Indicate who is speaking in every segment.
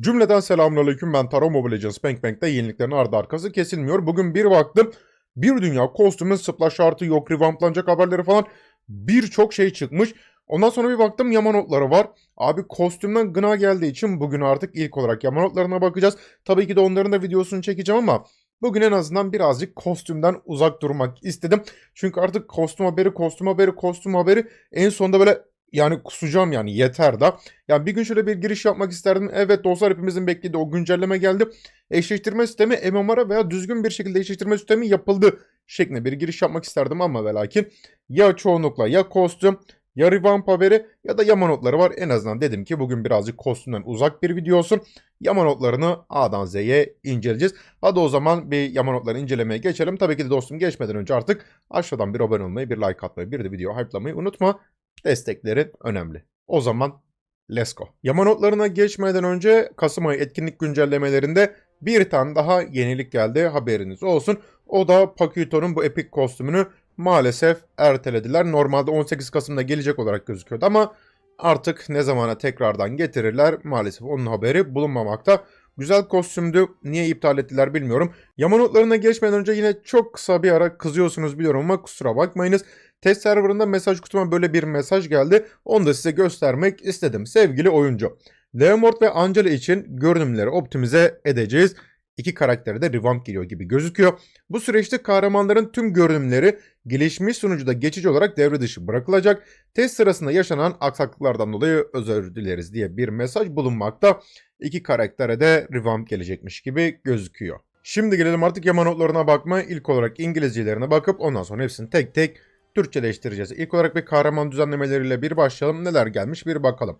Speaker 1: Cümleden selamünaleyküm ben Taro Mobile Legends Bank Bank'te yeniliklerin ardı arkası kesilmiyor. Bugün bir baktım bir dünya kostümün splash artı yok revamplanacak haberleri falan birçok şey çıkmış. Ondan sonra bir baktım Yamanotları var. Abi kostümden gına geldiği için bugün artık ilk olarak Yamanotlarına bakacağız. Tabii ki de onların da videosunu çekeceğim ama bugün en azından birazcık kostümden uzak durmak istedim. Çünkü artık kostüm haberi, kostüm haberi, kostüm haberi en sonunda böyle yani kusacağım yani yeter da. Yani bir gün şöyle bir giriş yapmak isterdim. Evet dostlar hepimizin beklediği o güncelleme geldi. Eşleştirme sistemi MMR'a veya düzgün bir şekilde eşleştirme sistemi yapıldı şeklinde bir giriş yapmak isterdim ama ve lakin ya çoğunlukla ya kostüm ya revamp haberi ya da yama notları var. En azından dedim ki bugün birazcık kostümden uzak bir video olsun. Yama notlarını A'dan Z'ye inceleyeceğiz. Hadi o zaman bir yama notları incelemeye geçelim. Tabii ki de dostum geçmeden önce artık aşağıdan bir abone olmayı, bir like atmayı, bir de video hype'lamayı unutma. Desteklerin önemli. O zaman let's go. Yama notlarına geçmeden önce Kasım ayı etkinlik güncellemelerinde bir tane daha yenilik geldi haberiniz olsun. O da Pakito'nun bu epik kostümünü maalesef ertelediler. Normalde 18 Kasım'da gelecek olarak gözüküyordu ama artık ne zamana tekrardan getirirler maalesef onun haberi bulunmamakta. Güzel kostümdü. Niye iptal ettiler bilmiyorum. Yama notlarına geçmeden önce yine çok kısa bir ara kızıyorsunuz biliyorum ama kusura bakmayınız. Test serverında mesaj kutuma böyle bir mesaj geldi. Onu da size göstermek istedim. Sevgili oyuncu. Leomord ve Angela için görünümleri optimize edeceğiz. İki karakteri de revamp geliyor gibi gözüküyor. Bu süreçte kahramanların tüm görünümleri gelişmiş sunucuda geçici olarak devre dışı bırakılacak. Test sırasında yaşanan aksaklıklardan dolayı özür dileriz diye bir mesaj bulunmakta. İki karaktere de revamp gelecekmiş gibi gözüküyor. Şimdi gelelim artık yama notlarına bakma. İlk olarak İngilizcelerine bakıp ondan sonra hepsini tek tek Türkçeleştireceğiz. İlk olarak bir kahraman düzenlemeleriyle bir başlayalım. Neler gelmiş bir bakalım.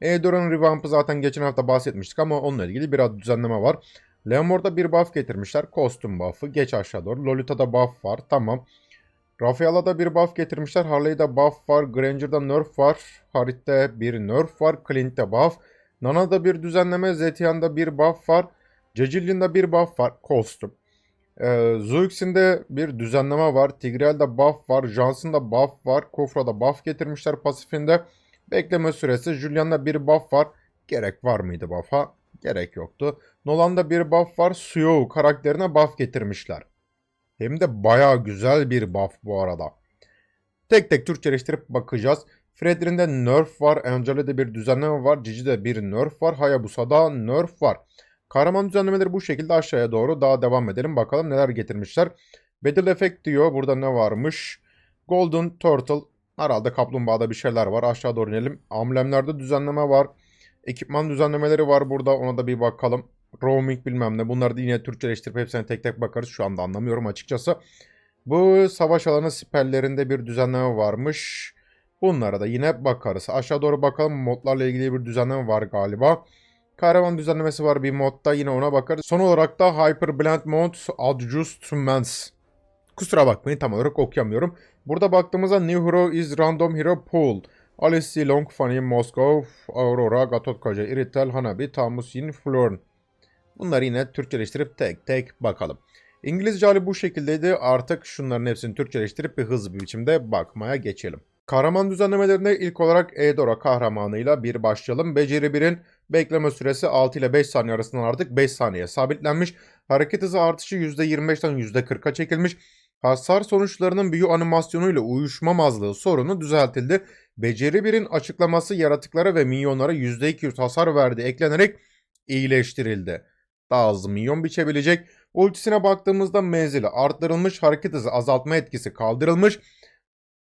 Speaker 1: Eudora'nın revamp'ı zaten geçen hafta bahsetmiştik ama onunla ilgili biraz düzenleme var. Leomord'a bir buff getirmişler. Kostüm buff'ı. Geç aşağı doğru. Lolita'da buff var. Tamam. Rafaela'da bir buff getirmişler. Harley'de buff var. Granger'da nerf var. Harit'te bir nerf var. Clint'te buff. Nana'da bir düzenleme. Zetian'da bir buff var. Cecillian'da bir buff var. Kostüm. Ee, Zuix'in de bir düzenleme var. Tigreal'da buff var. Johnson'da buff var. Kufra'da buff getirmişler pasifinde. Bekleme süresi. Julian'da bir buff var. Gerek var mıydı buff'a? Gerek yoktu. Nolan'da bir buff var. Suyo karakterine buff getirmişler. Hem de baya güzel bir buff bu arada. Tek tek Türkçeleştirip bakacağız. Fredrin'de nerf var. Angela'da bir düzenleme var. Gigi'de bir nerf var. Hayabusa'da nerf var. Kahraman düzenlemeleri bu şekilde aşağıya doğru daha devam edelim. Bakalım neler getirmişler. Battle Effect diyor. Burada ne varmış? Golden Turtle. Herhalde kaplumbağada bir şeyler var. Aşağı doğru inelim. Amblemlerde düzenleme var. Ekipman düzenlemeleri var burada. Ona da bir bakalım. Roaming bilmem ne. Bunları da yine Türkçeleştirip hepsine tek tek bakarız. Şu anda anlamıyorum açıkçası. Bu savaş alanı siperlerinde bir düzenleme varmış. Bunlara da yine bakarız. Aşağı doğru bakalım. Modlarla ilgili bir düzenleme var galiba. Kahraman düzenlemesi var bir modda yine ona bakarız. Son olarak da Hyper Blend Mod Adjustments. Kusura bakmayın tam olarak okuyamıyorum. Burada baktığımızda New Hero is Random Hero Pool. Alice Long Funny Moscow, Aurora, Gatotkaca, Iritel, Hanabi, Tamus, Yin, Florn. Bunları yine Türkçeleştirip tek tek bakalım. İngilizce hali bu şekildeydi. Artık şunların hepsini Türkçeleştirip bir hızlı bir biçimde bakmaya geçelim. Kahraman düzenlemelerine ilk olarak Eudora kahramanıyla bir başlayalım. Beceri 1'in bekleme süresi 6 ile 5 saniye arasından artık 5 saniye sabitlenmiş. Hareket hızı artışı %25'ten %40'a çekilmiş. Hasar sonuçlarının büyü animasyonuyla uyuşmamazlığı sorunu düzeltildi. Beceri 1'in açıklaması yaratıklara ve minyonlara %200 hasar verdi eklenerek iyileştirildi. Daha hızlı minyon biçebilecek. Ultisine baktığımızda menzili arttırılmış, hareket hızı azaltma etkisi kaldırılmış.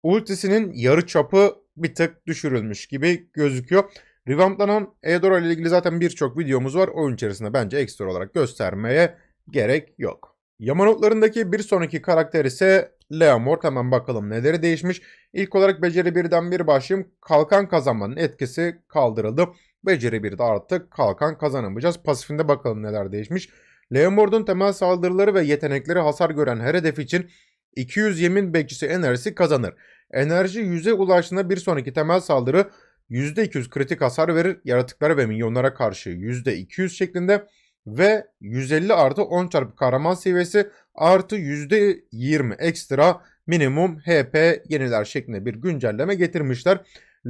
Speaker 1: Ultisinin yarı çapı bir tık düşürülmüş gibi gözüküyor. Revamp'lanan Eudora ile ilgili zaten birçok videomuz var. Oyun içerisinde bence ekstra olarak göstermeye gerek yok. Yamanotlarındaki bir sonraki karakter ise Leomord. Hemen bakalım neleri değişmiş. İlk olarak beceri 1'den bir başlayayım. Kalkan kazanmanın etkisi kaldırıldı. Beceri 1'de artık kalkan kazanamayacağız. Pasifinde bakalım neler değişmiş. Leomord'un temel saldırıları ve yetenekleri hasar gören her hedef için 200 yemin bekçisi enerjisi kazanır. Enerji 100'e ulaştığında bir sonraki temel saldırı %200 kritik hasar verir. Yaratıklara ve minyonlara karşı %200 şeklinde ve 150 artı 10 çarpı kahraman seviyesi artı %20 ekstra minimum HP yeniler şeklinde bir güncelleme getirmişler.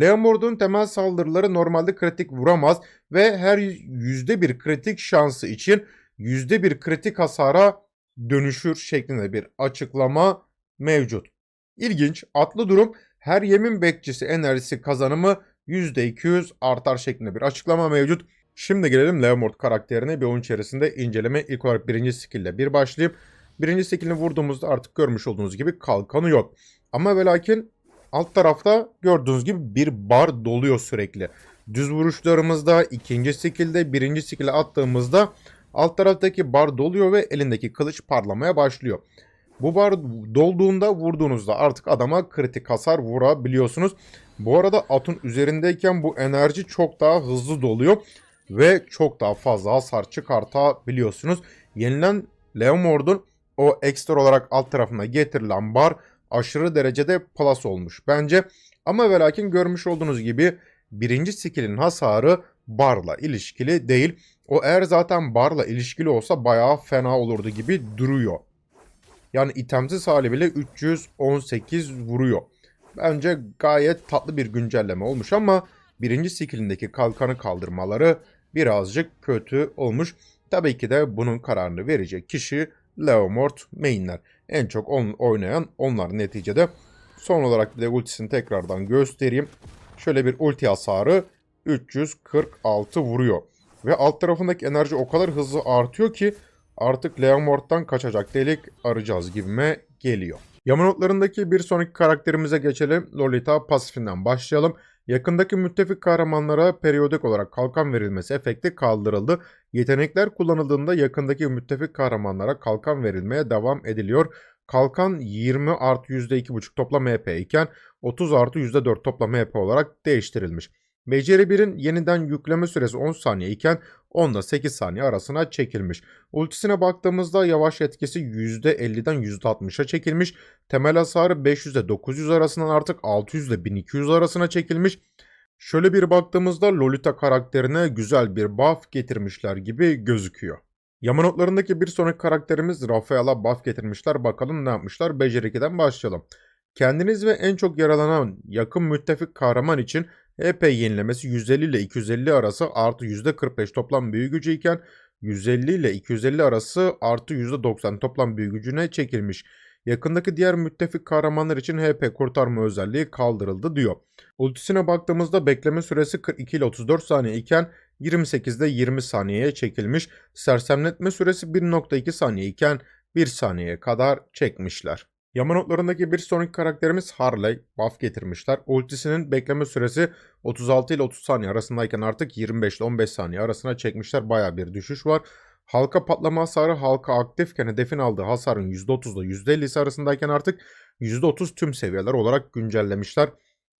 Speaker 1: Leomord'un temel saldırıları normalde kritik vuramaz ve her yüzde bir kritik şansı için yüzde bir kritik hasara dönüşür şeklinde bir açıklama mevcut. İlginç, atlı durum her yemin bekçisi enerjisi kazanımı %200 artar şeklinde bir açıklama mevcut. Şimdi gelelim Leomord karakterine bir oyun içerisinde inceleme. İlk olarak birinci skill ile bir başlayayım. Birinci skillini vurduğumuzda artık görmüş olduğunuz gibi kalkanı yok. Ama ve lakin alt tarafta gördüğünüz gibi bir bar doluyor sürekli. Düz vuruşlarımızda ikinci skillde birinci skill'e attığımızda alt taraftaki bar doluyor ve elindeki kılıç parlamaya başlıyor. Bu bar dolduğunda vurduğunuzda artık adama kritik hasar vurabiliyorsunuz. Bu arada atın üzerindeyken bu enerji çok daha hızlı doluyor ve çok daha fazla hasar çıkartabiliyorsunuz. Yenilen Leomord'un o ekstra olarak alt tarafına getirilen bar aşırı derecede plus olmuş bence. Ama ve lakin görmüş olduğunuz gibi birinci skill'in hasarı barla ilişkili değil. O eğer zaten barla ilişkili olsa bayağı fena olurdu gibi duruyor. Yani itemsiz hali bile 318 vuruyor. Bence gayet tatlı bir güncelleme olmuş ama birinci skillindeki kalkanı kaldırmaları birazcık kötü olmuş. Tabii ki de bunun kararını verecek kişi Leomord mainler. En çok on, oynayan onlar neticede. Son olarak bir de ultisini tekrardan göstereyim. Şöyle bir ulti hasarı 346 vuruyor. Ve alt tarafındaki enerji o kadar hızlı artıyor ki artık Leomord'dan kaçacak delik arayacağız gibime geliyor. Yamanotlarındaki bir sonraki karakterimize geçelim. Lolita pasifinden başlayalım. Yakındaki müttefik kahramanlara periyodik olarak kalkan verilmesi efekti kaldırıldı. Yetenekler kullanıldığında yakındaki müttefik kahramanlara kalkan verilmeye devam ediliyor. Kalkan 20 artı %2,5 toplam HP iken 30 artı %4 toplam HP olarak değiştirilmiş. Beceri 1'in yeniden yükleme süresi 10 saniye iken 10 ile 8 saniye arasına çekilmiş. Ultisine baktığımızda yavaş etkisi %50'den %60'a çekilmiş. Temel hasarı 500 ile 900 arasından artık 600 ile 1200 arasına çekilmiş. Şöyle bir baktığımızda Lolita karakterine güzel bir buff getirmişler gibi gözüküyor. Yamanotlarındaki bir sonraki karakterimiz Rafael'a buff getirmişler. Bakalım ne yapmışlar? Beceri 2'den başlayalım. Kendiniz ve en çok yaralanan yakın müttefik kahraman için HP yenilemesi 150 ile 250 arası artı %45 toplam büyü gücü iken 150 ile 250 arası artı %90 toplam büyü gücüne çekilmiş. Yakındaki diğer müttefik kahramanlar için HP kurtarma özelliği kaldırıldı diyor. Ultisine baktığımızda bekleme süresi 42 ile 34 saniye iken 28'de 20 saniyeye çekilmiş. Sersemletme süresi 1.2 saniye iken 1 saniyeye kadar çekmişler. Yamanotlarındaki bir sonraki karakterimiz Harley. Buff getirmişler. Ultisinin bekleme süresi 36 ile 30 saniye arasındayken artık 25 ile 15 saniye arasına çekmişler. Baya bir düşüş var. Halka patlama hasarı halka aktifken hedefin aldığı hasarın %30 ile %50'si arasındayken artık %30 tüm seviyeler olarak güncellemişler.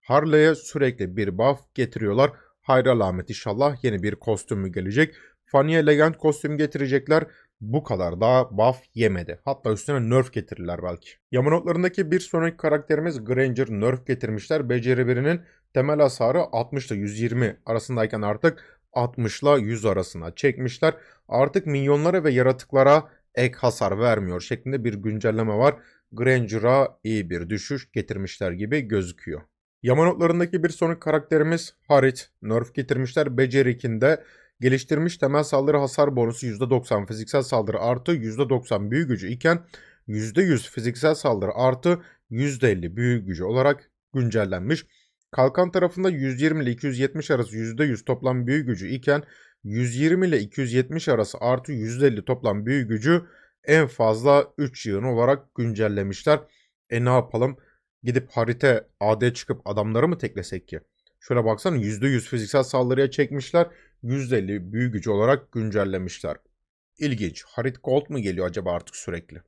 Speaker 1: Harley'e sürekli bir buff getiriyorlar. Hayra alamet inşallah yeni bir kostümü gelecek. Fanny'e Legend kostüm getirecekler bu kadar daha buff yemedi. Hatta üstüne nerf getirirler belki. Yamanotlarındaki bir sonraki karakterimiz Granger nerf getirmişler. Beceri birinin temel hasarı 60 ile 120 arasındayken artık 60 ile 100 arasına çekmişler. Artık minyonlara ve yaratıklara ek hasar vermiyor şeklinde bir güncelleme var. Granger'a iyi bir düşüş getirmişler gibi gözüküyor. Yamanotlarındaki bir sonraki karakterimiz Harit. Nerf getirmişler. Beceri 2'de Geliştirmiş temel saldırı hasar bonusu %90 fiziksel saldırı artı %90 büyü gücü iken %100 fiziksel saldırı artı %50 büyü gücü olarak güncellenmiş. Kalkan tarafında 120 ile 270 arası %100 toplam büyü gücü iken 120 ile 270 arası artı %50 toplam büyü gücü en fazla 3 yığın olarak güncellemişler. E ne yapalım? Gidip harita AD çıkıp adamları mı teklesek ki? Şöyle baksana %100 fiziksel saldırıya çekmişler. %50 büyü gücü olarak güncellemişler. İlginç. Harit Gold mu geliyor acaba artık sürekli?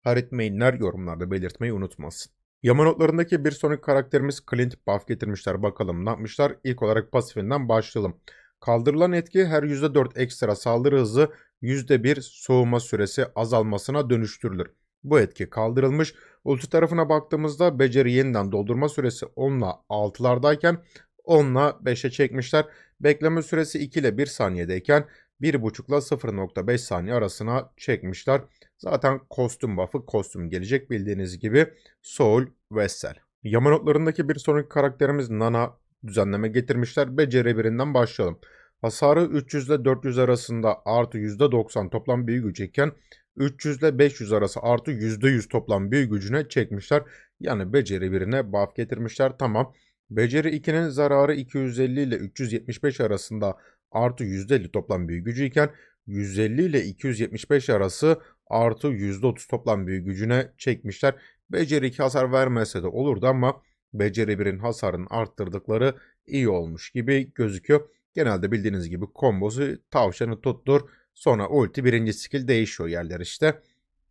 Speaker 1: Harit mainler yorumlarda belirtmeyi unutmasın. Yamanotlarındaki bir sonraki karakterimiz Clint buff getirmişler. Bakalım ne yapmışlar? İlk olarak pasifinden başlayalım. Kaldırılan etki her %4 ekstra saldırı hızı %1 soğuma süresi azalmasına dönüştürülür. Bu etki kaldırılmış. Ulti tarafına baktığımızda beceri yeniden doldurma süresi 10 ile 6'lardayken 10 ile 5'e çekmişler. Bekleme süresi 2 ile 1 saniyedeyken 1.5 ile 0.5 saniye arasına çekmişler. Zaten kostüm buff'ı kostüm gelecek bildiğiniz gibi Soul Vessel. Yamanotlarındaki bir sonraki karakterimiz Nana düzenleme getirmişler. Beceri birinden başlayalım. Hasarı 300 ile 400 arasında artı %90 toplam büyü gücü iken 300 ile 500 arası artı %100 toplam büyü gücüne çekmişler. Yani beceri birine buff getirmişler. Tamam. Beceri 2'nin zararı 250 ile 375 arasında artı %50 toplam büyü gücü iken 150 ile 275 arası artı %30 toplam büyü gücüne çekmişler. Beceri 2 hasar vermese de olurdu ama Beceri 1'in hasarını arttırdıkları iyi olmuş gibi gözüküyor. Genelde bildiğiniz gibi kombosu tavşanı tuttur. Sonra ulti birinci skill değişiyor yerler işte.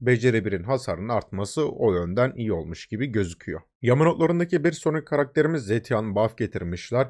Speaker 1: Beceri 1'in hasarının artması o yönden iyi olmuş gibi gözüküyor. Yamanotlarındaki bir sonraki karakterimiz Zetian buff getirmişler.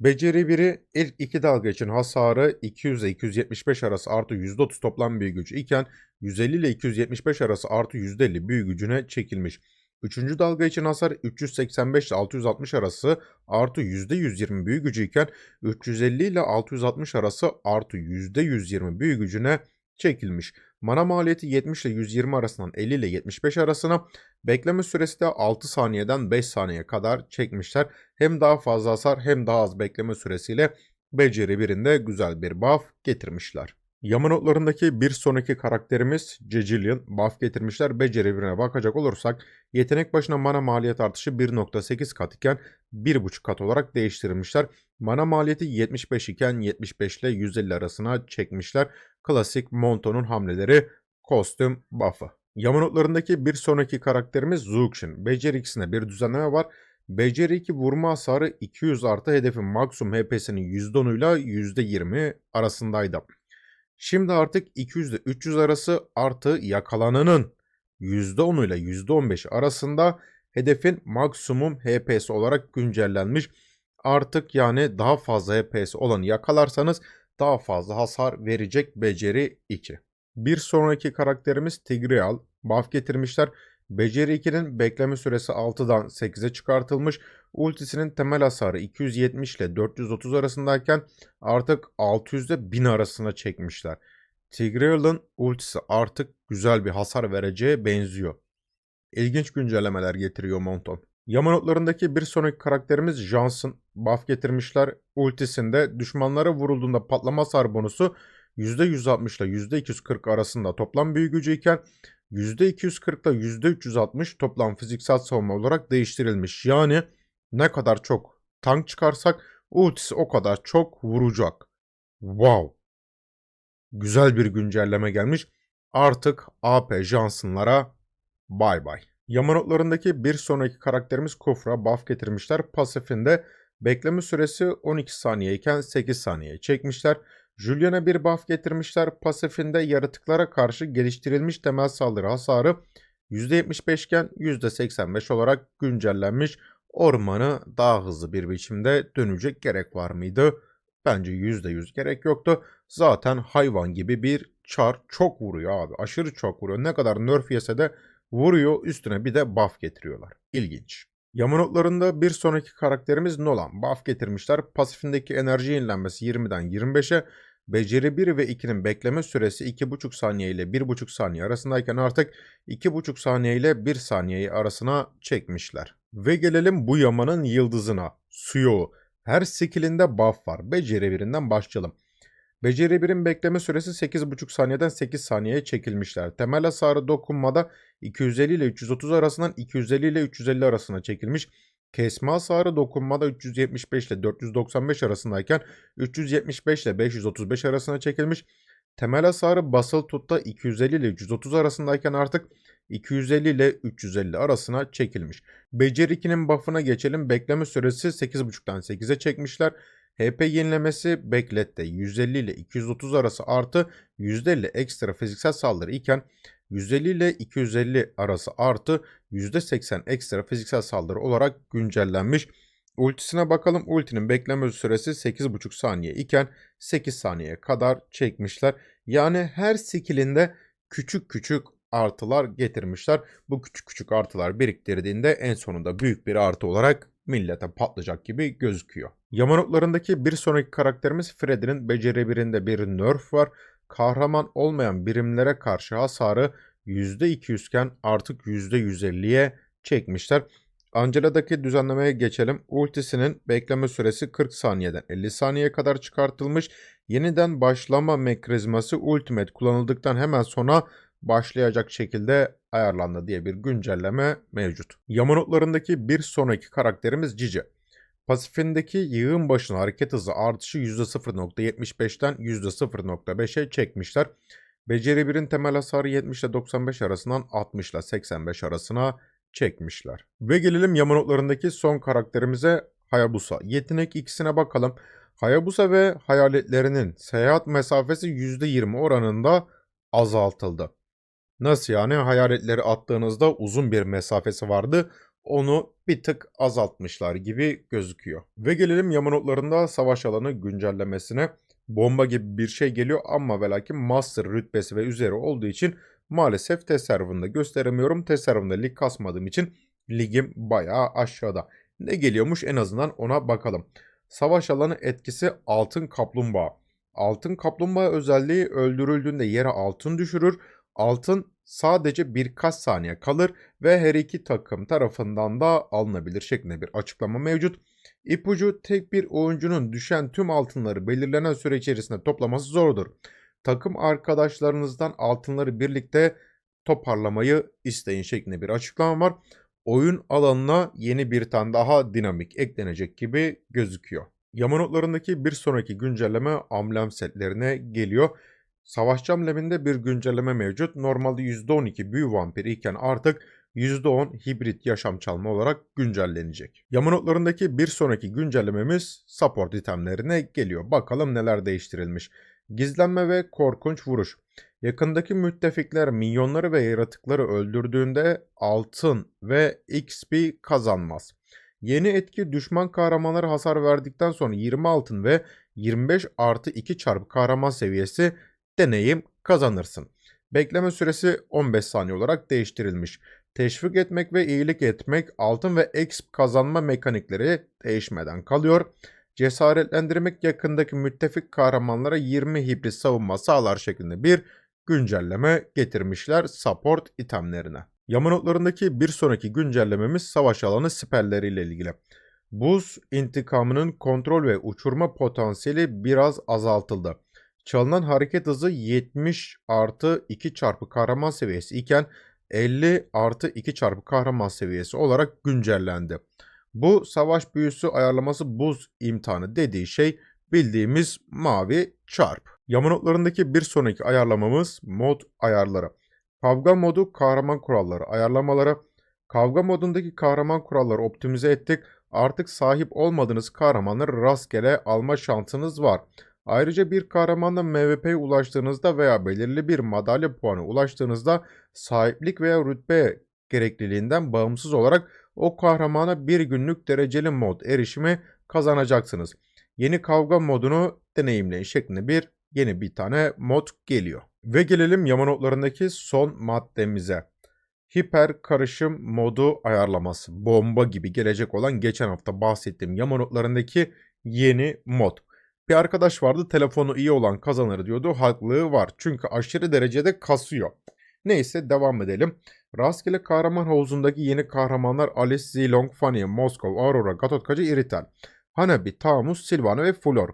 Speaker 1: Beceri 1'i ilk iki dalga için hasarı 200 ile 275 arası artı %30 toplam büyü gücü iken 150 ile 275 arası artı %50 büyü gücüne çekilmiş. Üçüncü dalga için hasar 385 ile 660 arası artı %120 büyü gücü iken 350 ile 660 arası artı %120 büyü gücüne çekilmiş. Mana maliyeti 70 ile 120 arasından 50 ile 75 arasına, bekleme süresi de 6 saniyeden 5 saniye kadar çekmişler. Hem daha fazla hasar hem daha az bekleme süresiyle beceri birinde güzel bir buff getirmişler. Yamanotlarındaki bir sonraki karakterimiz Cecilion buff getirmişler. Beceri birine bakacak olursak yetenek başına mana maliyet artışı 1.8 kat iken 1.5 kat olarak değiştirilmişler. Mana maliyeti 75 iken 75 ile 150 arasına çekmişler. Klasik Monto'nun hamleleri kostüm buff'ı. Yamanotlarındaki bir sonraki karakterimiz Zuxin. Beceri ikisine bir düzenleme var. Beceri 2 vurma hasarı 200 artı hedefin maksimum HP'sinin %10'uyla %20 arasındaydı. Şimdi artık 200 ile 300 arası artı yakalananın %10 ile %15 arasında hedefin maksimum HP'si olarak güncellenmiş. Artık yani daha fazla HP'si olanı yakalarsanız daha fazla hasar verecek beceri 2. Bir sonraki karakterimiz Tigreal. Buff getirmişler. Beceri 2'nin bekleme süresi 6'dan 8'e çıkartılmış. Ultisinin temel hasarı 270 ile 430 arasındayken artık 600 ile 1000 arasına çekmişler. Tigreal'ın ultisi artık güzel bir hasar vereceğe benziyor. İlginç güncellemeler getiriyor Monton. Yamanotlarındaki bir sonraki karakterimiz Johnson. Buff getirmişler. Ultisinde düşmanlara vurulduğunda patlama hasar bonusu %160 ile %240 arasında toplam büyü gücü iken %240 ile %360 toplam fiziksel savunma olarak değiştirilmiş. Yani ne kadar çok tank çıkarsak ultisi o kadar çok vuracak. Wow. Güzel bir güncelleme gelmiş. Artık AP Johnson'lara bay bay. Yamanotlarındaki bir sonraki karakterimiz Kufra buff getirmişler. Pasifinde bekleme süresi 12 saniye iken 8 saniye çekmişler. Julian'a bir buff getirmişler. Pasifinde yaratıklara karşı geliştirilmiş temel saldırı hasarı %75 iken %85 olarak güncellenmiş. Ormanı daha hızlı bir biçimde dönecek gerek var mıydı? Bence %100 gerek yoktu. Zaten hayvan gibi bir çar çok vuruyor abi. Aşırı çok vuruyor. Ne kadar nerf yese de vuruyor. Üstüne bir de buff getiriyorlar. İlginç. Yamanotlarında bir sonraki karakterimiz Nolan. Buff getirmişler. Pasifindeki enerji yenilenmesi 20'den 25'e. Beceri 1 ve 2'nin bekleme süresi 2,5 saniye ile 1,5 saniye arasındayken artık 2,5 saniye ile 1 saniyeyi arasına çekmişler. Ve gelelim bu yamanın yıldızına. Suyo. Her skillinde buff var. Beceri 1'inden başlayalım. Beceri 1'in bekleme süresi 8,5 saniyeden 8 saniyeye çekilmişler. Temel hasarı dokunmada 250 ile 330 arasından 250 ile 350 arasına çekilmiş. Kesme hasarı dokunmada 375 ile 495 arasındayken 375 ile 535 arasına çekilmiş. Temel hasarı basılı tutta 250 ile 330 arasındayken artık 250 ile 350 arasına çekilmiş. Beceri 2'nin buff'ına geçelim. Bekleme süresi 8.5'tan 8'e çekmişler. HP yenilemesi beklette 150 ile 230 arası artı %50 ekstra fiziksel saldırı iken 150 ile 250 arası artı %80 ekstra fiziksel saldırı olarak güncellenmiş. Ultisine bakalım. Ultinin bekleme süresi 8,5 saniye iken 8 saniyeye kadar çekmişler. Yani her skillinde küçük küçük artılar getirmişler. Bu küçük küçük artılar biriktirdiğinde en sonunda büyük bir artı olarak millete patlayacak gibi gözüküyor. Yamanotlarındaki bir sonraki karakterimiz Freddy'nin beceri birinde bir nerf var. Kahraman olmayan birimlere karşı hasarı %200 iken artık %150'ye çekmişler. Angela'daki düzenlemeye geçelim. Ultisinin bekleme süresi 40 saniyeden 50 saniyeye kadar çıkartılmış. Yeniden başlama mekanizması Ultimate kullanıldıktan hemen sonra başlayacak şekilde ayarlandı diye bir güncelleme mevcut. Yamanotlarındaki bir sonraki karakterimiz Cici. Pasifindeki yığın başına hareket hızı artışı %0.75'ten %0.5'e çekmişler. Beceri 1'in temel hasarı 70 ile 95 arasından 60 ile 85 arasına çekmişler. Ve gelelim Yamanotlarındaki son karakterimize Hayabusa. Yetenek ikisine bakalım. Hayabusa ve hayaletlerinin seyahat mesafesi %20 oranında azaltıldı. Nasıl yani? Hayaletleri attığınızda uzun bir mesafesi vardı. Onu bir tık azaltmışlar gibi gözüküyor. Ve gelelim Yamanotlarında savaş alanı güncellemesine. Bomba gibi bir şey geliyor ama ve lakin Master rütbesi ve üzeri olduğu için maalesef test serverında gösteremiyorum. Test serverında lig kasmadığım için ligim bayağı aşağıda. Ne geliyormuş en azından ona bakalım. Savaş alanı etkisi altın kaplumbağa. Altın kaplumbağa özelliği öldürüldüğünde yere altın düşürür. Altın sadece birkaç saniye kalır ve her iki takım tarafından da alınabilir şeklinde bir açıklama mevcut. İpucu tek bir oyuncunun düşen tüm altınları belirlenen süre içerisinde toplaması zordur. Takım arkadaşlarınızdan altınları birlikte toparlamayı isteyin şeklinde bir açıklama var. Oyun alanına yeni bir tane daha dinamik eklenecek gibi gözüküyor. Yamanotlarındaki bir sonraki güncelleme amblem setlerine geliyor. Savaşçı ambleminde bir güncelleme mevcut. Normalde %12 büyü vampir iken artık %10 hibrit yaşam çalma olarak güncellenecek. Yamanotlarındaki bir sonraki güncellememiz support itemlerine geliyor. Bakalım neler değiştirilmiş. Gizlenme ve korkunç vuruş. Yakındaki müttefikler minyonları ve yaratıkları öldürdüğünde altın ve XP kazanmaz. Yeni etki düşman kahramanlara hasar verdikten sonra 20 altın ve 25 artı 2 çarpı kahraman seviyesi deneyim kazanırsın. Bekleme süresi 15 saniye olarak değiştirilmiş. Teşvik etmek ve iyilik etmek altın ve exp kazanma mekanikleri değişmeden kalıyor. Cesaretlendirmek yakındaki müttefik kahramanlara 20 hibrit savunma sağlar şeklinde bir güncelleme getirmişler support itemlerine. Yamanotlarındaki bir sonraki güncellememiz savaş alanı siperleriyle ilgili. Buz intikamının kontrol ve uçurma potansiyeli biraz azaltıldı. Çalınan hareket hızı 70 artı 2 çarpı kahraman seviyesi iken 50 artı 2 çarpı kahraman seviyesi olarak güncellendi. Bu savaş büyüsü ayarlaması buz imtihanı dediği şey bildiğimiz mavi çarp. Yamanotlarındaki bir sonraki ayarlamamız mod ayarları. Kavga modu kahraman kuralları ayarlamaları. Kavga modundaki kahraman kuralları optimize ettik. Artık sahip olmadığınız kahramanları rastgele alma şansınız var. Ayrıca bir kahramanla MVP'ye ulaştığınızda veya belirli bir madalya puanı ulaştığınızda sahiplik veya rütbe gerekliliğinden bağımsız olarak o kahramana bir günlük dereceli mod erişimi kazanacaksınız. Yeni kavga modunu deneyimleyin şeklinde bir yeni bir tane mod geliyor. Ve gelelim Yamanotlarındaki son maddemize. Hiper karışım modu ayarlaması. Bomba gibi gelecek olan geçen hafta bahsettiğim Yamanotlarındaki yeni mod. Bir arkadaş vardı telefonu iyi olan kazanır diyordu. Haklığı var. Çünkü aşırı derecede kasıyor. Neyse devam edelim. Rastgele kahraman havuzundaki yeni kahramanlar Alice, Zilong, Fanny, Moskov, Aurora, Gatotkacı, Irital, Hanabi, Tamus, Silvana ve Flor.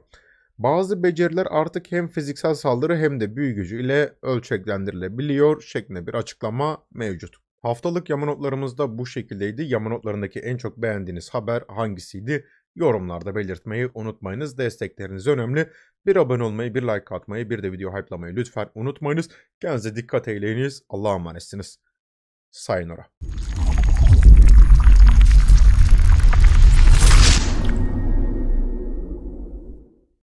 Speaker 1: Bazı beceriler artık hem fiziksel saldırı hem de büyü gücü ile ölçeklendirilebiliyor şeklinde bir açıklama mevcut. Haftalık yamanotlarımız da bu şekildeydi. Yamanotlarındaki en çok beğendiğiniz haber hangisiydi? Yorumlarda belirtmeyi unutmayınız. Destekleriniz önemli. Bir abone olmayı, bir like atmayı, bir de video hype'lamayı lütfen unutmayınız. Kendinize dikkat eyleyiniz. Allah'a emanetsiniz. Sayonara.